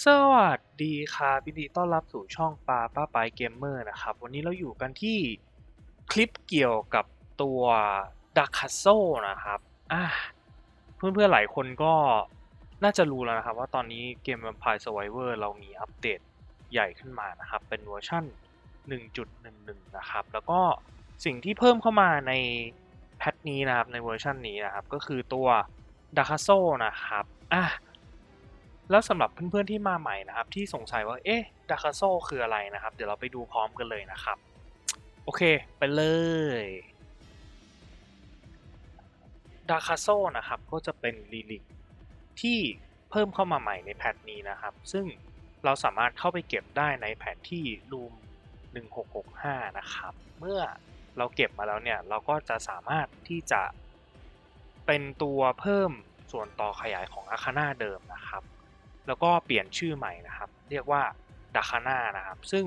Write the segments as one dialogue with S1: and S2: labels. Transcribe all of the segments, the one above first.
S1: สวัสดีครับยินดีต้อนรับสู่ช่องปาป้าไปเกมเมอร์นะครับ วันนี้เราอยู่กันที่คลิปเกี่ยวกับตัวดักคัสโซนะครับอะเพื่อนๆหลายคนก็น่าจะรู้แล้วนะครับ ว่าตอนนี้เกม Vampire Survivor เรามีอัปเดตใหญ่ขึ้นมานะครับ เป็นเวอร์ชั่น 1.11 นะครับ แล้วก็สิ่งที่เพิ่มเข้ามาในแพทนี้นะครับ ในเวอร์ชันนี้นะครับ ก็คือตัวดักคัสโซนะครับอะ แล้วสำหรับเพื่อนๆที่มาใหม่นะครับ ที่สงสัยว่าเอ๊ะดาคาโซคืออะไรนะครับ เดี๋ยวเราไปดูพร้อมกันเลยนะครับ โอเค ไปเลยดาคาโซนะครับ ก็จะเป็นลีลิกที่เพิ่มเข้ามาใหม่ในแพทนี้นะครับ ซึ่งเราสามารถเข้าไปเก็บได้ในแผนที่รูม 1665 นะครับ เมื่อเราเก็บมาแล้วเนี่ย เราก็จะสามารถที่จะเป็นตัวเพิ่มส่วนต่อขยายของอาคาน่าเดิมนะครับ แล้วก็เปลี่ยนชื่อใหม่นะครับ เรียกว่าดาคาน่านะครับ ซึ่ง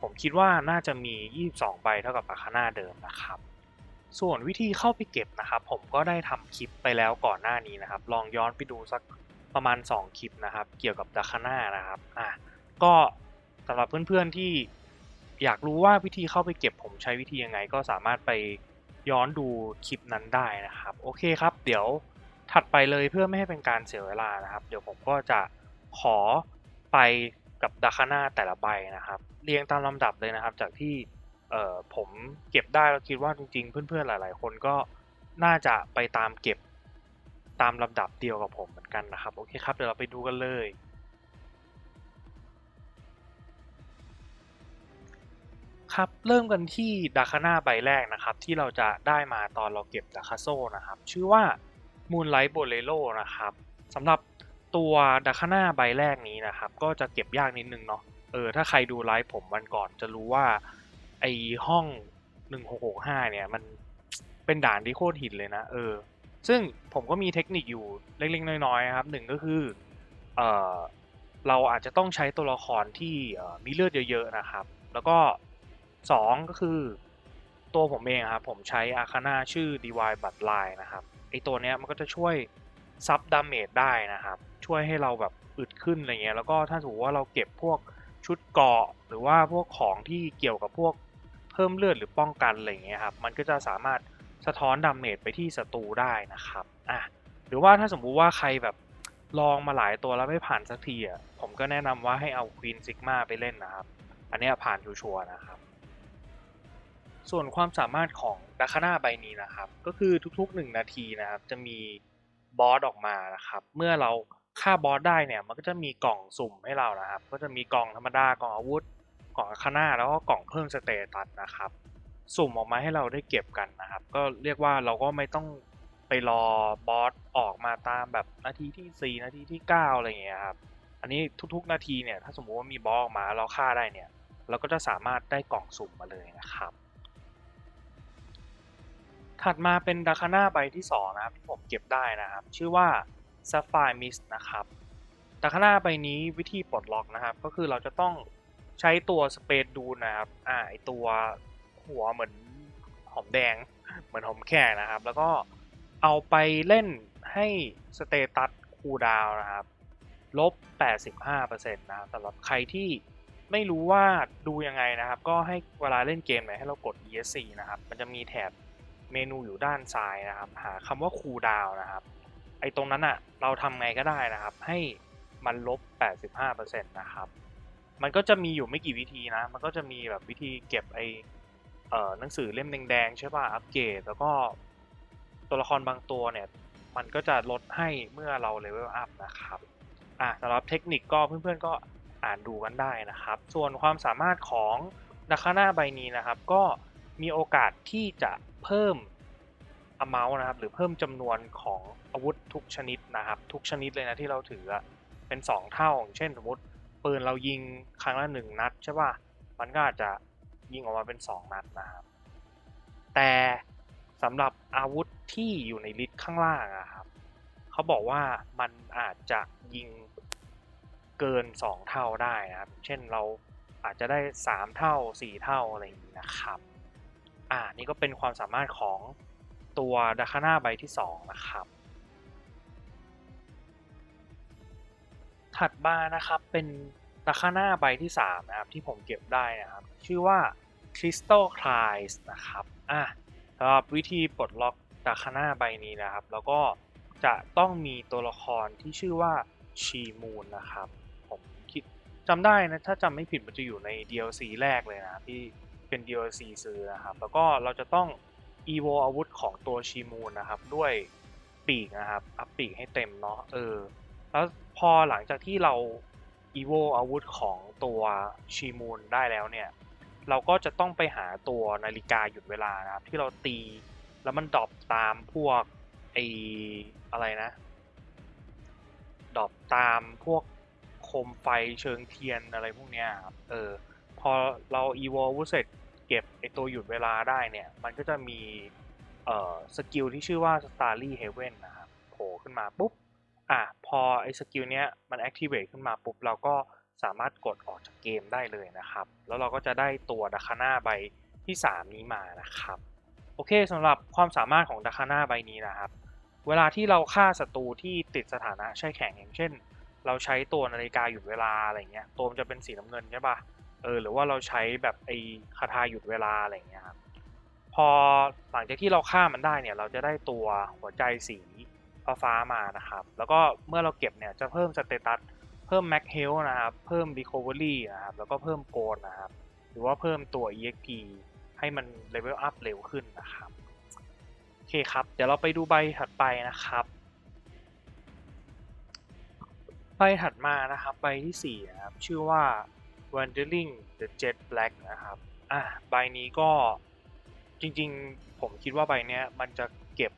S1: ผมคิดว่าน่าจะมี 22 ใบเท่ากับดาคาน่าเดิมนะครับ ส่วนวิธีเข้าไปเก็บนะครับ ผมก็ได้ทำคลิปไปแล้วก่อนหน้านี้นะครับ ลองย้อนไปดูสักประมาณ 2 คลิปนะครับ เกี่ยวกับดาคาน่านะครับอะก็สำหรับเพื่อนๆที่อยากรู้ว่าวิธีเข้าไปเก็บผมใช้วิธียังไง ก็สามารถไปย้อนดูคลิปนั้นได้นะครับ โอเคครับ เดี๋ยว ถัดไปเลยเพื่อไม่ให้เป็นการเสียเวลานะครับ เดี๋ยวผมก็จะขอไปกับดาคาน่าแต่ละใบนะครับ เรียงตามลำดับเลยนะครับ จากที่ผมเก็บได้แล้วคิดว่าจริงๆ เพื่อนๆหลาย ๆ คนก็น่าจะไปตามเก็บตามลำดับเดียวกับผมเหมือนกันนะครับ โอเคครับ เดี๋ยวเราไปดูกันเลย ครับเริ่มกันที่ดาคาน่าใบแรกนะครับ ที่เราจะได้มาตอนเราเก็บดาคาโซนะครับ ชื่อว่า Moonlight Bolero นะครับสำหรับตัวดาคาน่าใบแรกนี้นะครับ ก็จะเก็บยากนิดนึงเนาะเออถ้าใครดูไลฟ์ผมวันก่อนจะรู้ว่า ไอห้อง 1665 เนี่ย มันเป็นด่านที่โคตรหินเลยนะ เออ ซึ่งผมก็มีเทคนิคอยู่เล็กๆ น้อยๆครับหนึ่งก็คือเออเราอาจจะต้องใช้ตัวละครที่มีเลือดเยอะ ๆ นะครับ แล้วก็สองก็คือ ตัวผมเองครับ ผมใช้อาคาน่าชื่อ Divine b u t l i n e นะครับ ไอตัวเนี้ยมันก็จะช่วยซับดาเมจได้นะครับ ช่วยให้เราแบบอึดขึ้นอะไรเงี้ยแล้วก็ถ้าสมมติว่าเราเก็บพวกชุดเกาะหรือว่าพวกของที่เกี่ยวกับพวกเพิ่มเลือดหรือป้องกันอะไรเงี้ยครับมันก็จะสามารถสะท้อนดาเมจไปที่ศัตรูได้นะครับอะหรือว่าถ้าสมมุติว่าใครแบบลองมาหลายตัวแล้วไม่ผ่านสักทีอะผมก็แนะนำว่าให้เอาควีนซิกมาไปเล่นนะครับ อันเนี้ยผ่านชัวร์นะครับ ส่วนความสามารถของดาคาน่าใบนี้นะครับ ก็คือทุกๆ 1 นาทีนะครับ จะมีบอสออกมานะครับ เมื่อเราฆ่าบอสได้เนี่ยมันก็จะมีกล่องสุ่มให้เรานะครับ ก็จะมีกล่องธรรมดากล่องอาวุธกล่องคาน่าแล้วก็กล่องเพิ่มสเตตัสนะครับ สุ่มออกมาให้เราได้เก็บกันนะครับ ก็เรียกว่าเราก็ไม่ต้องไปรอบอสออกมาตามแบบนาทีที่ 4 นาทีที่ 9 อะไรอย่างเงี้ยครับอันนี้ทุกๆ นาทีเนี่ยถ้าสมมุติว่ามีบอสออกมาเราฆ่าได้เนี่ย เราก็จะสามารถได้กล่องสุ่มมาเลยนะครับ ถัดมาเป็นดาคาน่าใบที่2นะครับที่ผมเก็บได้นะครับ ชื่อว่า Sapphire Mist นะครับดาคาน่าใบนี้วิธีปลดล็อกนะครับ ก็คือเราจะต้องใช้ตัวสเปซดูนะครับอ่าไอตัวหัวเหมือนหอมแดง เหมือนหอมแข่นะครับ แล้วก็เอาไปเล่นให้สเตตัสคูลดาวนะครับลบ 85%นะครับสำหรับใครที่ไม่รู้ว่าดูยังไงนะครับ ก็ให้เวลาเล่นเกมเนี่ยให้เรากด ESC นะครับ มันจะมีแถบ เมนูอยู่ด้านซ้ายนะครับ หาคำว่าคูลดาวน์นะครับ ไอ้ตรงนั้นอะเราทำไงก็ได้นะครับ ให้มันลบ 85%นะครับ มันก็จะมีอยู่ไม่กี่วิธีนะ มันก็จะมีแบบวิธีเก็บไอเอ่อหนังสือเล่มแดงๆใช่ป่ะ อัปเกรดแล้วก็ตัวละครบางตัวเนี่ย มันก็จะลดให้เมื่อเราเลเวลอัพนะครับ อะสำหรับเทคนิคก็เพื่อนๆก็อ่านดูกันได้นะครับ ส่วนความสามารถของนาคาน่าใบนี้นะครับ ก็มีโอกาสที่จะ เพิ่ม amount นะครับ หรือเพิ่มจำนวนของอาวุธทุกชนิดนะครับ ทุกชนิดเลยนะที่เราถือเป็น 2 เท่าอย่างเช่นสมมติปืนเรายิงครั้งละหนึ่งนัดใช่ป่ะมันก็อาจจะยิงออกมาเป็น 2 นัดนะครับ แต่สำหรับอาวุธที่อยู่ในลิสต์ข้างล่างอะครับเขาบอกว่ามันอาจจะยิงเกิน 2 เท่าได้นะครับ เช่นเราอาจจะได้ 3 เท่า 4 เท่าอะไรอย่างนี้นะครับ อ่านี่ก็เป็นความสามารถของตัวดาคาน่าใบที่2นะครับ ถัดมานะครับเป็นตะค่าหน้าใบที่3นะครับที่ผมเก็บได้นะครับ ชื่อว่า Crystal c l i s นะครับอะสำหรับวิธีปลดล็อกตะค่าหน้าใบนี้นะครับ แล้วก็จะต้องมีตัวละครที่ชื่อว่าชีมูนนะครับ ผมคิดจำได้นะ ถ้าจำไม่ผิดมันจะอยู่ใน DLC แรกเลยนะที่ เป็น DLC ซื้อนะครับ แล้วก็เราจะต้อง evo อาวุธของตัวชีมูนนะครับ ด้วยปีกนะครับ อัพปีกให้เต็มเนาะเออ แล้วพอหลังจากที่เรา evo อาวุธของตัวชีมูนได้แล้วเนี่ย เราก็จะต้องไปหาตัวนาฬิกาหยุดเวลานะครับ ที่เราตีแล้วมันดรอปตามพวกไออะไรนะดรอปตามพวกโคมไฟเชิงเทียนอะไรพวกเนี้ยครับเออพอเรา evo อาวุธเสร็จ เก็บไอตัวหยุดเวลาได้เนี่ย มันก็จะมีเอ่อสกิลที่ชื่อว่า Starry Heaven นะครับโผล่ขึ้นมาปุ๊บ อะ พอไอสกิลเนี้ยมัน activate ขึ้นมาปุ๊บ เราก็สามารถกดออกจากเกมได้เลยนะครับ แล้วเราก็จะได้ตัวดาคาน่าใบที่ 3 นี้มานะครับ โอเคสำหรับความสามารถของดาคาน่าใบนี้นะครับ เวลาที่เราฆ่าศัตรูที่ติดสถานะแช่แข็งอย่างเช่น เราใช้ตัวนาฬิกาหยุดเวลาอะไรเงี้ยตัวมันจะเป็นสีน้ำเงินใช่ปะ เออหรือว่าเราใช้แบบไอ้คาถาหยุดเวลาอะไรเงี้ยครับพอหลังจากที่เราฆ่ามันได้เนี่ย เราจะได้ตัวหัวใจสีฟ้าฟ้ามานะครับ แล้วก็เมื่อเราเก็บเนี่ยจะเพิ่มสเตตัสเพิ่ม Max Health นะครับ เพิ่ม Recovery นะครับ แล้วก็เพิ่มโกนนะครับ หรือว่าเพิ่มตัว EXP ให้มันเลเวลอัพเร็วขึ้นนะครับโอเคครับ เดี๋ยวเราไปดูใบถัดไปนะครับใบถัดมานะครับใบที่4นะครับชื่อว่า Wandering the Jet Black นะครับ อะใบนี้ก็จริงๆ ผมคิดว่าใบเนี้ยมันจะเก็บ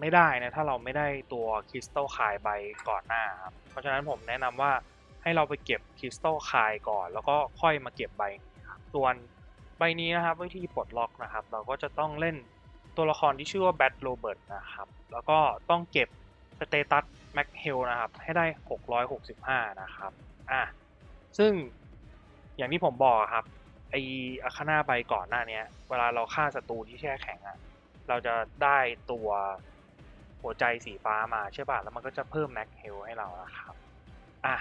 S1: ไม่ได้นะ ถ้าเราไม่ได้ตัวคริสตัลคายใบก่อนหน้าครับ เพราะฉะนั้นผมแนะนำว่าให้เราไปเก็บคริสตัลคายก่อน แล้วก็ค่อยมาเก็บใบนี้ครับส่วนใบนี้นะครับวิธีปลดล็อกนะครับ เราก็จะต้องเล่นตัวละครที่ชื่อว่าแบทโรเบิร์ตนะครับ แล้วก็ต้องเก็บสเตตัสแม็กเฮลนะครับ ให้ได้ 665 นะครับ อะ ซึ่ง อย่างที่ผมบอกครับไออาคาน่าใบก่อนหน้านี้เวลาเราฆ่าศัตรูที่แช่แข็งอะเราจะได้ตัวหัวใจสีฟ้ามาใช่ป่ะแล้วมันก็จะเพิ่มแม็กเฮลให้เรานะครับอะ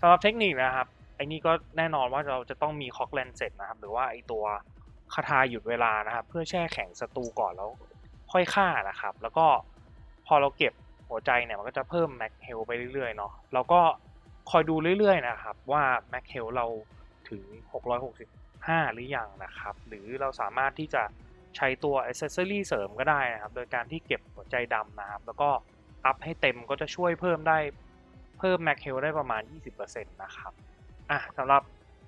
S1: สำหรับเทคนิคนะครับไอ้นี่ก็แน่นอนว่าเราจะต้องมีคอกแลนเซ็ตนะครับ หรือว่าไอตัวคาทาหยุดเวลานะครับ เพื่อแช่แข็งศัตรูก่อนแล้วค่อยฆ่านะครับ แล้วก็พอเราเก็บหัวใจเนี่ยมันก็จะเพิ่มแม็กเฮลไปเรื่อยๆเนาะเราก็คอยดูเรื่อยๆนะครับ ว่าแม็กเฮลเรา ถึง 665 หรือยังนะครับ หรือเราสามารถที่จะใช้ตัวอ c เซสซอรี่เสริมก็ได้นะครับ โดยการที่เก็บหัวใจดำนะครับ แล้วก็อัพให้เต็มก็จะช่วยเพิ่มได้เพิ่มแม็กเฮลได้ประมาณ 20%นะครับอะสำหรับ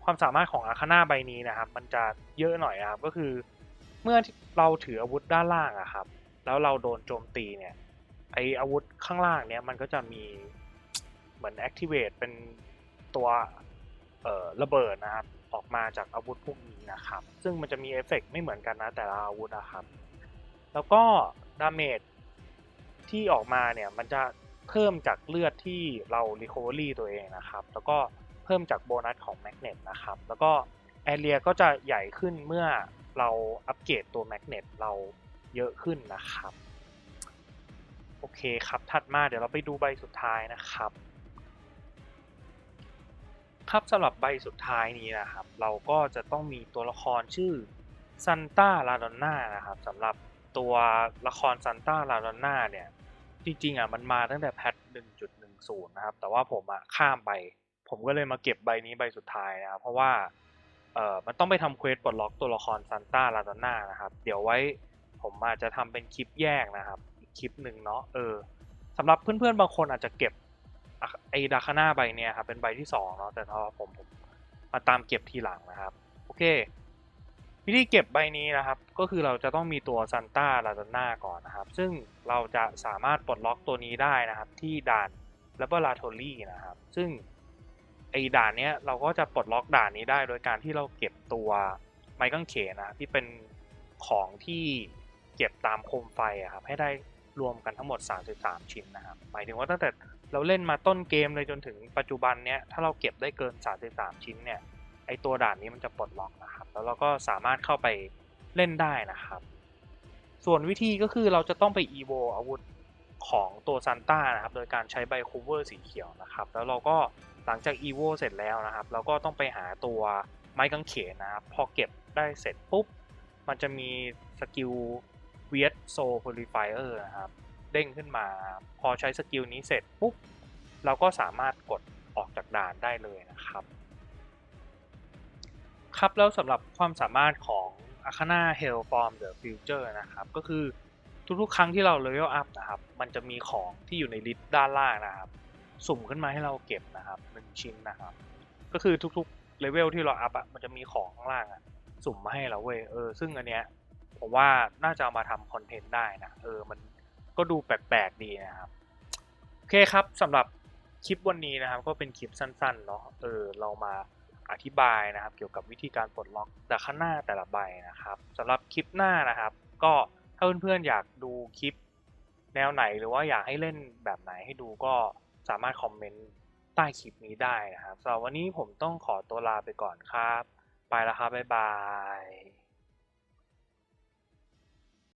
S1: ความสามารถของอาคาน่าใบนี้นะครับ มันจะเยอะหน่อยนะครับ ก็คือ เมื่อเราถืออาวุธด้านล่างอะครับ แล้วเราโดนโจมตีเนี่ยไออาวุธข้างล่างเนี่ยมันก็จะมีเหมือน activate เป็นตัว ระเบิดนะครับออกมาจากอาวุธพวกนี้นะครับ ซึ่งมันจะมีเอฟเฟกไม่เหมือนกันนะแต่ละอาวุธนะครับ แล้วก็ดาเมจที่ออกมาเนี่ยมันจะเพิ่มจากเลือดที่เรา Recovery ตัวเองนะครับ แล้วก็เพิ่มจากโบนัสของแมกเนตนะครับ แล้วก็แอเรียก็จะใหญ่ขึ้นเมื่อเราอัปเกรดตัวแมกเนตเราเยอะขึ้นนะครับ โอเคครับ ถัดมาเดี๋ยวเราไปดูใบสุดท้ายนะครับ ครับสำหรับใบสุดท้ายนี้นะครับ เราก็จะต้องมีตัวละครชื่อซันต้าลาดอนน่านะครับสำหรับตัวละครซันต้าลาดอนน่าเนี่ย จริงๆอะมันมาตั้งแต่แพท1.10 นะครับ แต่ว่าผมอะข้ามไป ผมก็เลยมาเก็บใบนี้ใบสุดท้ายนะครับ เพราะว่าเอ่อมันต้องไปทำเควสปลดล็อกตัวละครซันต้าลาดอนน่านะครับ เดี๋ยวไว้ผมอาจจะทำเป็นคลิปแยกนะครับ อีกคลิปหนึ่งเนาะเออสำหรับเพื่อนๆบางคนอาจจะเก็บ ไอ้ดาคาน่าใบเนี้ยครับเป็นใบที่สองเนาะแต่พอผมผมมาตามเก็บทีหลังนะครับ โอเค วิธีเก็บใบนี้นะครับ ก็คือเราจะต้องมีตัวซันต้าลาดอนน่าก่อนนะครับ ซึ่งเราจะสามารถปลดล็อกตัวนี้ได้นะครับ ที่ด่านล a เบอร์ลาโทลี่นะครับ ซึ่งไอ้ด่านเนี้ยเราก็จะปลดล็อกด่านนี้ได้โดยการที่เราเก็บตัวไม้กางเขนนะที่เป็นของที่เก็บตามโคมไฟอะครับให้ได้รวมกันทั้งหมด 33 ชิ้นนะครับ หมายถึงว่าตั้งแต่ เราเล่นมาต้นเกมเลยจนถึงปัจจุบันเนี้ยถ้าเราเก็บได้เกิน 33 ชิ้นเนี่ยไอตัวด่านนี้มันจะปลดล็อกนะครับ แล้วเราก็สามารถเข้าไปเล่นได้นะครับ ส่วนวิธีก็คือเราจะต้องไป evo อาวุธของตัวซันต้านะครับ โดยการใช้ใบ cover สีเขียวนะครับ แล้วเราก็หลังจาก EVO เสร็จแล้วนะครับ เราก็ต้องไปหาตัวไม้กางเขนนะครับ พอเก็บได้เสร็จปุ๊บ มันจะมีสกิล w e i r d Soul Purifier นะครับ เด้งขึ้นมา พอใช้สกิลนี้เสร็จปุ๊บเราก็สามารถกดออกจากด่านได้เลยนะครับ ครับแล้วสำหรับความสามารถของ Arcana Hell from the Future นะครับก็คือทุกๆ ครั้งที่เรา level up นะครับ มันจะมีของที่อยู่ในลิสต์ด้านล่างนะครับ สุ่มขึ้นมาให้เราเก็บนะครับหนึ่งชิ้นนะครับ ก็คือทุกๆ เลเวลที่เราอัพอะ มันจะมีของข้างล่างอะ สุ่มมาให้เราเว้ย เออ ซึ่งอันเนี้ย ผมว่าน่าจะเอามาทำคอนเทนต์ได้นะ เออ มัน ก็ดูแปลกๆดีนะครับ โอเคครับสำหรับคลิปวันนี้นะครับ ก็เป็นคลิปสั้นๆเนาะเออเรามาอธิบายนะครับ เกี่ยวกับวิธีการปลดล็อกดาคาน่าแต่ละใบนะครับสำหรับคลิปหน้านะครับ ก็ถ้าเพื่อนๆอยากดูคลิปแนวไหนหรือว่าอยากให้เล่นแบบไหนให้ดูก็สามารถคอมเมนต์ใต้คลิปนี้ได้นะครับสำหรับวันนี้ผมต้องขอตัวลาไปก่อนครับ ไปแล้วครับ บ๊ายบาย